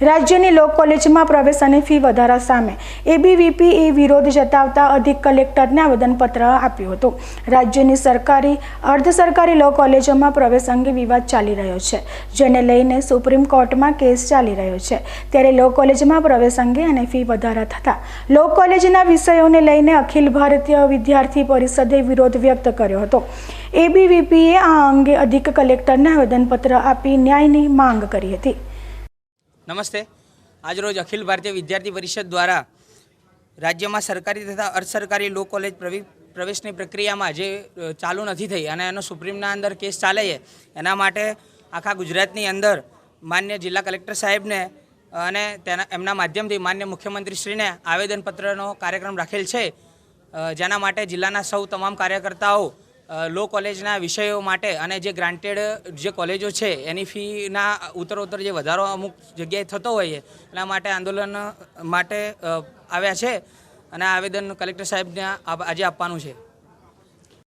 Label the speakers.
Speaker 1: રાજ્યની લો કોલેજમાં પ્રવેશ અને ફી વધારા સામે એબીવીપી એ વિરોધ જતાવતા અધિક કલેક્ટરને આવેદનપત્ર આપ્યું હતું. રાજ્યની સરકારી, અર્ધ સરકારી લો કોલેજોમાં પ્રવેશ અંગે વિવાદ ચાલી રહ્યો છે, જેને લઈને સુપ્રીમ કોર્ટમાં કેસ ચાલી રહ્યો છે. ત્યારે લો કોલેજમાં પ્રવેશ અંગે અને ફી વધારા થતાં લો કોલેજના વિષયોને લઈને અખિલ ભારતીય વિદ્યાર્થી પરિષદે વિરોધ વ્યક્ત કર્યો હતો. એબીવીપીએ આ અંગે અધિક કલેક્ટરને આવેદનપત્ર આપી ન્યાયની માંગ કરી હતી.
Speaker 2: નમસ્તે. આજરોજ અખિલ ભારતીય વિદ્યાર્થી પરિષદ દ્વારા રાજ્યમાં સરકારી તથા અર્ધ સરકારી લો કોલેજ પ્રવી, પ્રવેશની પ્રક્રિયામાં જે ચાલુ નથી થઈ અને એનો સુપ્રીમના અંદર કેસ ચાલે છે. એના માટે આખા ગુજરાતની અંદર માન્ય જિલ્લા કલેક્ટર સાહેબને અને તેના, એમના માધ્યમથી માન્ય મુખ્યમંત્રીશ્રીને આવેદનપત્રનો કાર્યક્રમ રાખેલ છે. જેના માટે જિલ્લાના સૌ તમામ કાર્યકર્તાઓ લો કોલેજના વિષયો માટે અને જે ગ્રાન્ટેડ જે કોલેજો છે, એની ફીના ઉત્તરોત્તર જે વધારો અમુક જગ્યાએ થતો હોય છે, એના માટે આંદોલન માટે આવ્યા છે. અને આવેદન કલેક્ટર સાહેબને આજે આપવાનું છે.